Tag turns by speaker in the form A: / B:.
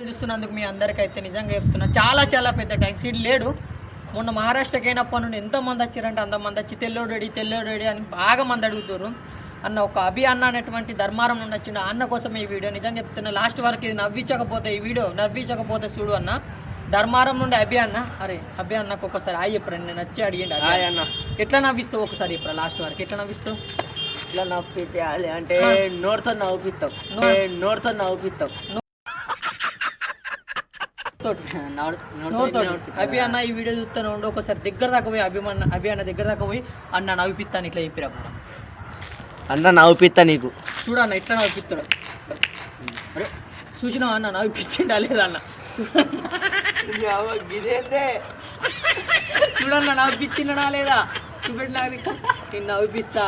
A: వీడియోలు చూస్తున్నందుకు మీ అందరికైతే నిజంగా చెప్తున్నా. చాలా చాలా పెద్ద థ్యాంక్స్ ఇటు లేడు. మొన్న మహారాష్ట్రకి అయినప్పటి నుండి ఎంతో మంది వచ్చారంటే అంతమంది వచ్చి తెల్లోడేడి తెల్లోడేడి అని బాగా మంది అడుగుతారు అన్న ఒక అభి అన్న అనేటువంటి ధర్మారం నుండి వచ్చిండు ఆ అన్న కోసం ఈ వీడియో నిజంగా చెప్తున్నా. లాస్ట్ వరకు ఇది నవ్వించకపోతే ఈ వీడియో నవ్వించకపోతే చూడు అన్న. ధర్మారం నుండి అభి అన్న. అరే అభి అన్నకు ఒకసారి ఆయి చెప్పరండి నేను వచ్చి అడిగిండు అన్న. ఎట్లా నవ్విస్తావు ఒకసారి ఇప్పుడు లాస్ట్ వరకు ఎట్లా నవ్విస్తావు?
B: ఇట్లా నవ్వించాలి అంటే
A: ఆ.
B: నోటితో నవ్వుపిస్తాం
A: నో-
B: ఏ, నోటితో నవ్వుపిస్తాం
A: తోటి
B: నోడు- నోటితో.
A: అభి అన్న ఈ వీడియో చూస్తూనే ఉండు ఒకసారి దగ్గర దాకా పోయి అభిమన్న అభి అన్న దగ్గర దాకా పోయి అన్న నవ్విపిస్తాను ఇట్లా చెప్పిరా
B: అన్న నవ్వుపిస్తా నీకు.
A: చూడన్న ఇట్లా నవ్విపిస్తాడు అరే చూసినావా అన్న నవ్విపించిండా లేదా అన్న?
B: ఇదేందే
A: చూడన్న నవ్విపించిండా లేదా? చూపెట్టి నాకు నేను నవ్విపిస్తా.